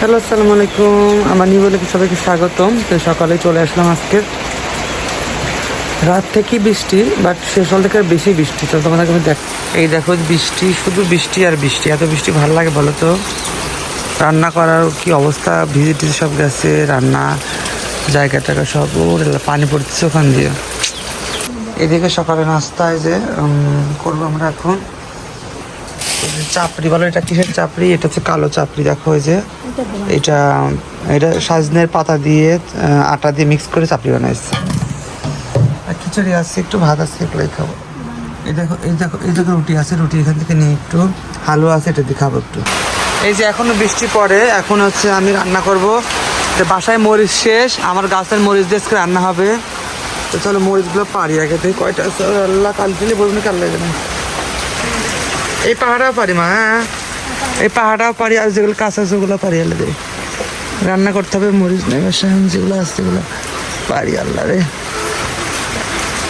Hello আসসালামু আলাইকুম। আমার নিউ বলে সবাইকে স্বাগতম। তো সকালে চলে আসলাম আজকে। রাত থেকে বৃষ্টি বাট শেষ হল থেকে আর বেশি বৃষ্টি। তো তোমাদেরকে আমি দেখ এই দেখো বৃষ্টি, শুধু বৃষ্টি আর বৃষ্টি। এত বৃষ্টি ভালো লাগে বলো তো? রান্না করার কি অবস্থা? ভিজে টিজে সব গেছে, রান্না, জায়গা টাকা সব পানি পড়তেছে ওখান দিয়ে। এদিকে সকালে নাস্তায় যে করব আমরা এখন। চাপড়ি বলো এটা কিসের চাপড়ি? এটা হচ্ছে কালো চাপড়ি, দেখো এই যে। এটা এটা সাজনের পাতা দিয়ে আটা দিয়ে মিক্স করে চাপড়ি বানাইছে। আর খিচুড়ি আছে, একটু ভাত আছে এগুলোই খাব। এই দেখো এই দেখো এই দেখো রুটি আছে, রুটি এখান থেকে নিয়ে একটু হালুয়া আছে, এটা দিয়ে খাব একটু। এই যে এখনও বৃষ্টি পড়ে, এখন হচ্ছে আমি রান্না করব। যে বাসায় মরিচ শেষ, আমার গাছের মরিচ দিয়ে রান্না হবে। তো চলো মরিচগুলো পারি আগে থেকে কয়টা আল্লাহ, কাল দিলে বলবেন কাল লাগবে না এই পাহাড়াও পারি মা হ্যাঁ। এই পাহাড়াও পারি, আর যেগুলো কাঁচা সেগুলো পারি রে রান্না করতে হবে, মরিচ নেই সামনে যেগুলো আছে সেগুলো পারি, আল্লাহ রে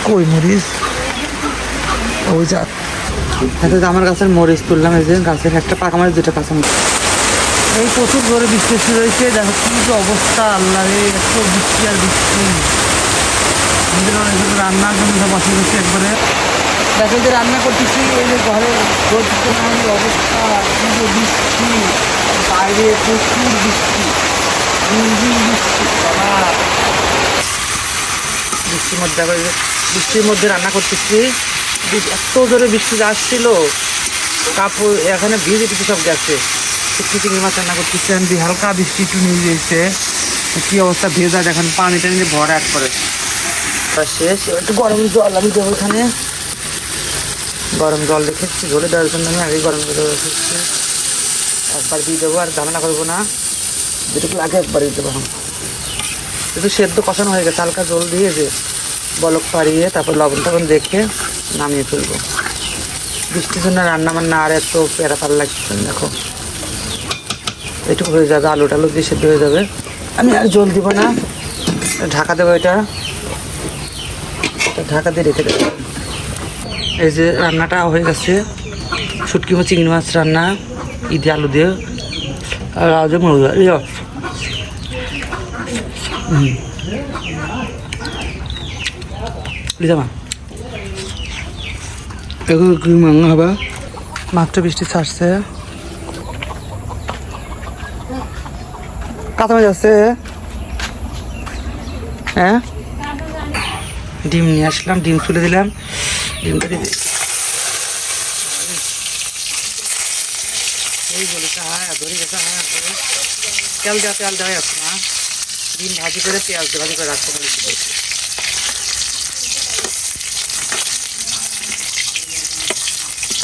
কই মরিচ? ওই যা। এত আমার গাছের মরিচ তুললাম, এই যে গাছের একটা পাকা মরিচ দুটা কাঁচা মরিচ। এই প্রচুর জোরে বৃষ্টি শুরু হয়েছে, দেখো কি অবস্থা, আল্লাহ রে, এত বৃষ্টি আর বৃষ্টি। রান্নার জন্য সব গেছে একবারে। যে রান্না করতেছি, এই যে ঘরে অবস্থা, কি যে বৃষ্টি, বাইরে প্রচুর বৃষ্টি বৃষ্টি বৃষ্টির মধ্যে বৃষ্টির মধ্যে রান্না করতেছি। এত জোরে বৃষ্টি আসছিল, কাপড় এখানে ভিজে টিজে সব গেছে চিংড়ি মাছ রান্না করতেছি, আমি হালকা বৃষ্টি একটু নিয়ে গিয়েছে কি অবস্থা, ভেজা দেখেন, পানি টানি দিয়ে ভরা এক করে। শেষ একটু গরম জল আমি দেবো এখানে। গরম জল রেখেছি ঝোলে দেওয়ার জন্য আমি আগে গরম জল রেখেছি একবার দিয়ে দেবো আর ঝামেলা করব না। যেটুকু লাগে একবার দিয়ে দেবো। একটু সেদ্ধ কষানো হয়ে গেছে, হালকা জল দিয়ে যে বলক পাড়িয়ে তারপর লবণ টবণ দেখে নামিয়ে ফেলব। বৃষ্টির জন্য রান্না বান্না আর এত পেরা পার লাগছে দেখো। এটুকু হয়ে যাবে, আলু টালু দিয়ে সেদ্ধ হয়ে যাবে। আমি আর জল দিব না, ঢাকা দেবো এটা ঢাকা দিয়ে রেখে দেবো। এই যে রান্নাটা হয়ে গেছে। শুটকি মাছ চিংড়ি মাছ রান্না ঈদে আলু দিয়ে। আর আজ মরুদা লিজামা কি হবে। মাত্র বৃষ্টি ছাড়ছে। কাঁচা মাছ আছে। হ্যাঁ? ডিম নিয়ে আসলাম ডিম তুলে দিলাম। এই বলে হ্যাঁ ধরে গেছে হ্যাঁ ধরে। তেল দেওয়া তেল দেওয়া আছে না ডিম ভাজি করে, পেঁয়াজ ভাজি করে রাখতে পারি।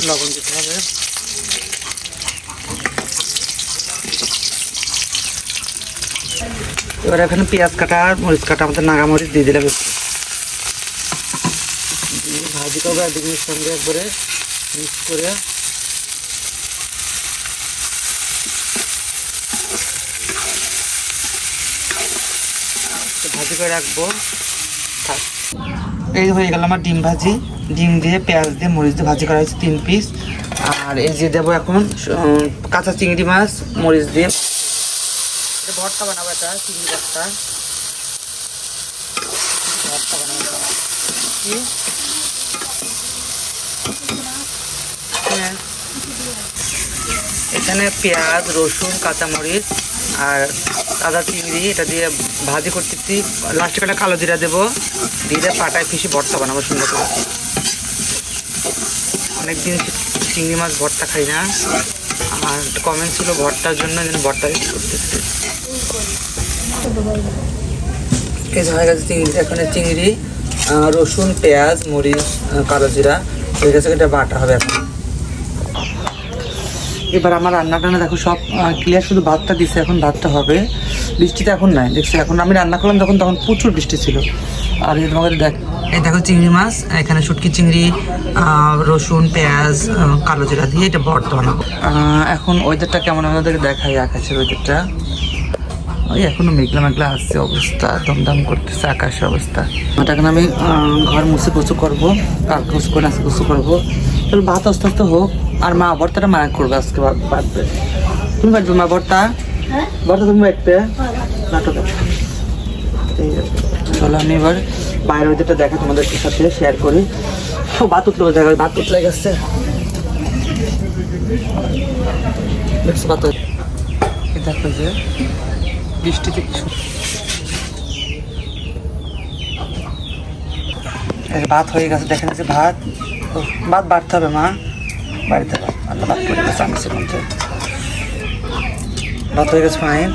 লবণ দিতে হবে। এবার এখানে পেঁয়াজ কাটা আর মরিচ কাটা আমাদের নাগা মরিচ দিয়ে দিলাম একটু। দিয়ে ভাজি করব আর ডিমের সঙ্গে একবারে মিক্স করে। ভাজি করে রাখব। এই হয়ে গেল আমার ডিম ভাজি। ডিম দিয়ে পেঁয়াজ দিয়ে মরিচ দিয়ে ভাজি করা হয়েছে তিন পিস আর এই যে দেবো এখন কাঁচা চিংড়ি মাছ, মরিচ দিয়ে। ভর্তা বানাবো এটা, চিংড়ি ভর্তা। ভর্তা বানাবো। এখানে পেঁয়াজ, রসুন, কাঁচামরিচ আর সাদা চিংড়ি, এটা দিয়ে ভাজি করতেছি। লাস্টে একটা কালো জিরা দেবো। দিয়ে পাটায় পিসি ভর্তা বানাবো সুন্দর করে। অনেকদিন চিংড়ি মাছ ভর্তা খাই না। আর কমেন্ট ছিল ভর্তার জন্য ভর্তা করতেছি। এই হয়ে গেছে চিংড়ি। এখানে চিংড়ি রসুন, পেঁয়াজ, মরিচ কালো জিরা হয়ে গেছে এটা বাটা হবে এখন। এবার আমার রান্না টান্না দেখো সব ক্লিয়ার শুধু ভাতটা দিছে এখন ভাতটা হবে। বৃষ্টিটা এখন নাই দেখছি? এখন আমি রান্না করলাম যখন তখন প্রচুর বৃষ্টি ছিল। আর এই তোমাকে দেখ এই দেখো চিংড়ি মাছ এখানে শুটকি চিংড়ি রসুন পেঁয়াজ কালো জিরা দিয়ে এটা ভর্তা বানাবো এখন ওয়েদারটা কেমন আমাদেরকে দেখাই আকাশের ওয়েদারটা ওই এখনও মেঘলা মেঘলা আসছে অবস্থা দমদম করতেছে আকাশের অবস্থা। ওটা এখন আমি ঘর মুছে কুচু করব কালকে কুচু করে আজকে কুচু করব। তাহলে ভাত আস্তে আস্তে হোক। আর মা ভর্তাটা মা করবে আজকে বাটবে তুমি বাটবে মা ভর্তা বাটা তুমি একটা নাটক চলো আমি এবার বাইরের ওইটা দেখা তোমাদের সাথে শেয়ার করি। ও বাত উঠল দেখা বাত উঠলে গেছে। দেখো যে বৃষ্টিতে কি সুন্দর। এই যে ভাত হয়ে গেছে দেখেন যে ভাত। ভাত বাড়তে হবে মা। বাড়িতে আল্লাহ করে গেছে আমি মধ্যে ভাত হয়ে গেছে ফাইন।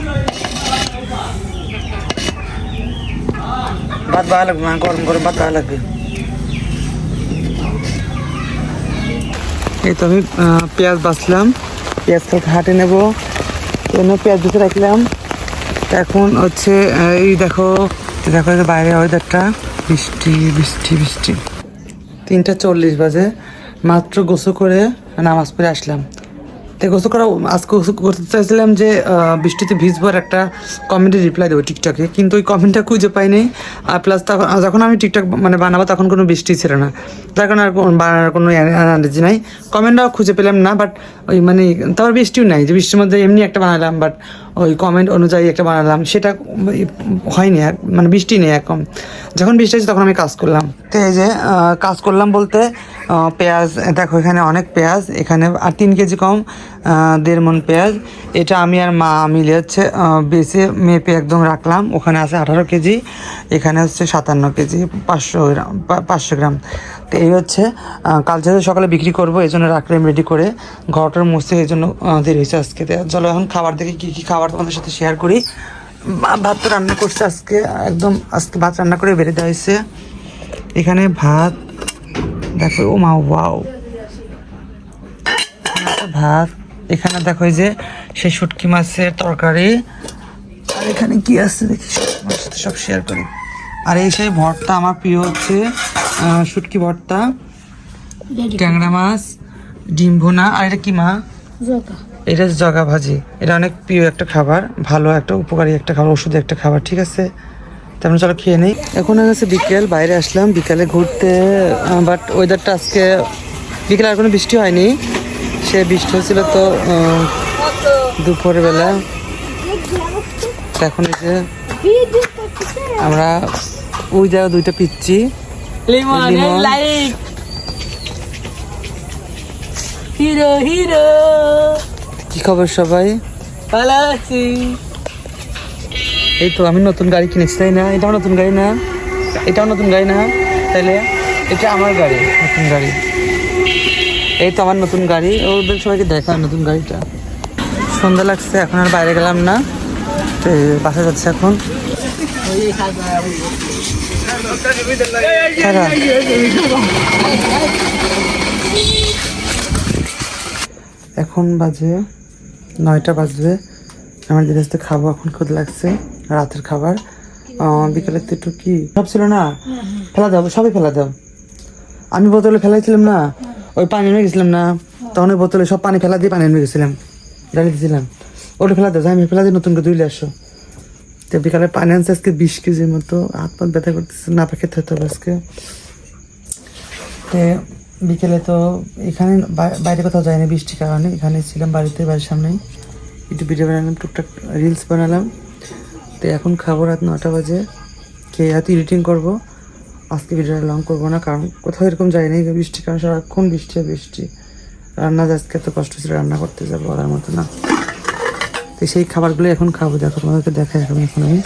ভাত ভালো লাগবে, মা গরম গরম ভাত ভালো লাগবে। এই তো আমি পেঁয়াজ বাছলাম পেঁয়াজ কালকে হাটে নেব। জন্য পেঁয়াজ বেছে রাখলাম। এখন হচ্ছে এই দেখো দেখো বাইরে ওয়েদারটা বৃষ্টি বৃষ্টি বৃষ্টি। তিনটা চল্লিশ বাজে। মাত্র গোসল করে নামাজ পড়ে আসলাম। তো গোসল করা আজকে গোসল করতে চাইছিলাম যে বৃষ্টিতে ভিজবো আর একটা কমেন্টে রিপ্লাই দেবো টিকটকে কিন্তু ওই কমেন্টটা খুঁজে পাই পাইনি। আর প্লাস তখন যখন আমি টিকটক মানে বানাবো তখন কোনো বৃষ্টি ছিল না। তার কারণে আর কোনো বানানোর কোনো এনার্জি নাই। কমেন্টটাও খুঁজে পেলাম না বাট ওই মানে তারপর বৃষ্টিও নাই। যে বৃষ্টির মধ্যে এমনি একটা বানালাম বাট ওই কমেন্ট অনুযায়ী একটা বানালাম। সেটা হয়নি আর মানে বৃষ্টি নেই এখন। যখন বৃষ্টি আছে তখন আমি কাজ করলাম। তো এই যে কাজ করলাম বলতে পেঁয়াজ দেখো এখানে অনেক পেঁয়াজ এখানে আর তিন কেজি কম দেড় মন পেঁয়াজ। এটা আমি আর মা মিলে হচ্ছে বেছে মেপে একদম রাখলাম। ওখানে আছে আঠারো কেজি এখানে হচ্ছে সাতান্ন কেজি পাঁচশো গ্রাম পাঁচশো গ্রাম। তো এই হচ্ছে আহ, কাল যেহেতু সকালে বিক্রি করব এই জন্য রাখলাম রেডি করে। ঘরটার মুছতে এই জন্য দেরি হয়েছে আজকে চলো এখন খাবার দেখে কী কী খাবার তোমাদের সাথে শেয়ার করি। ভাত তো রান্না করছে আজকে একদম আজকে ভাত রান্না করে বেড়ে দেওয়া হয়েছে। এখানে ভাত দেখো ও মা ওয়াও। ভাত এখানে দেখো এই যে সেই শুটকি মাছের তরকারি। আর এখানে কি আছে দেখি সাথে সব শেয়ার করি। আর এই সেই ভর্তা আমার প্রিয় হচ্ছে শুটকি ভর্তা ট্যাংরা মাছ ডিম ভুনা আর এটা কি মা? এটা জগা ভাজি। এটা অনেক প্রিয় একটা খাবার ভালো একটা উপকারী একটা খাবার ওষুধ একটা খাবার ঠিক আছে? তেমন চলো খেয়ে নেই। এখন হয়ে গেছে বিকেল বাইরে আসলাম বিকালে ঘুরতে বাট ওয়েদারটা আজকে বিকেলে আর কোনো বৃষ্টি হয়নি। সে বৃষ্টি হয়েছিল তো আহ, দুপুরের বেলা তো এখন এই যে আমরা ওই জায়গায় দুইটা পিচ্ছি। হিরো হিরো কি খবর সবাই? ভালো আছি। এই তো আমি নতুন গাড়ি কিনেছি, তাই না? এটাও নতুন গাড়ি না? এটাও নতুন গাড়ি না? তাইলে এটা আমার গাড়ি, নতুন গাড়ি। এই তো আমার নতুন গাড়ি, ওদের সবাইকে দেখা নতুন গাড়িটা। সন্ধ্যা লাগছে, এখন আর বাইরে গেলাম না। তো বাসা যাচ্ছে এখন। এখন বাজে নয়টা বাজবে। আমার আস্তে খাব, এখন খুদ লাগছে। রাতের খাবার। বিকেলের তো একটু কি? সব ছিল না? ফেলা দাও, সবই ফেলা দাও। আমি বোতলে ফেলাইছিলাম না, ওই পানি এনে গেছিলাম না। তখন ওই বোতলে সব পানি ফেলা দিয়ে পানি এনে গেছিলাম। ডালি দিয়েছিলাম ওটা ফেলা দাও আমি ফেলা দিয়ে নতুন করে তুলে আসো। তো বিকালে পানি আনছে আজকে বিশ কেজির মতো। হাত পাত ব্যথা করতেছে, না খেতে হতে হবে আজকে। তো বিকেলে তো এখানে বাইরে কোথাও যাইনি, বৃষ্টির কারণে। এখানে ছিলাম বাড়িতে, বাড়ির সামনেই। একটু ভিডিও বানালাম, টুকটাক রিলস বানালাম। তো এখন খাব রাত নটা বাজে। খেয়ে হাতে এডিটিং করব? আজকে ভিডিওটা লং করব না, কারণ কোথাও এরকম যায়নি বৃষ্টি, কারণ সারাক্ষণ বৃষ্টি আর বৃষ্টি। রান্না আজকে এত কষ্ট ছিল রান্না করতে যাব বলার মতো না। তো সেই খাবারগুলো এখন খাব, দেখো তোমাদেরকে দেখাই এখন এখন আমি।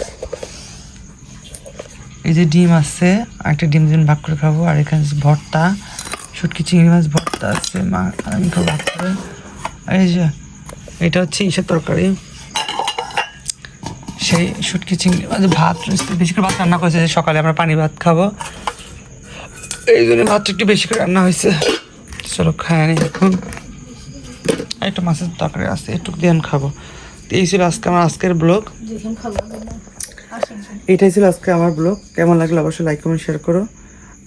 এই যে ডিম আছে একটা ডিম ডিম ভাগ করে খাব, আর এখানে ভর্তা, শুটকি, চিংড়ি মাছ, ভর্তা আছে, মা আমি খাব ভাগ করে। এই যে, এটা হচ্ছে ইসের তরকারি। সেই শুটকি চিংড়ি ভাত, বেশি করে ভাত রান্না করেছে, সকালে আমরা পানি ভাত খাব। এই জন্য ভাতটা একটু বেশি করে রান্না হয়েছে। চলো খায় নি এখন। একটা মাছের তরকারি আছে, একটু দিয়ে খাব। এই ছিল আজকে আমার আজকের ব্লগ। এটাই ছিল আজকে আমার ব্লগ। কেমন লাগল অবশ্যই লাইক কমেন্ট শেয়ার করো।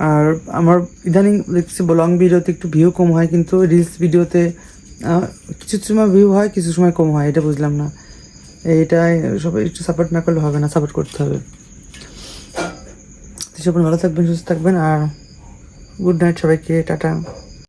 আর আমার ইদানিং দেখছি লং ভিডিওতে একটু ভিউ কম হয়, কিন্তু রিলস ভিডিওতে কিছু সময় ভিউ হয়, কিছু সময় কম হয়, এটা বুঝলাম না। এইটাই, সবাই একটু সাপোর্ট না করলে হবে না সাপোর্ট করতে হবে। সবাই ভালো থাকবেন, সুস্থ থাকবেন, আর গুড নাইট সবাইকে, টাটা।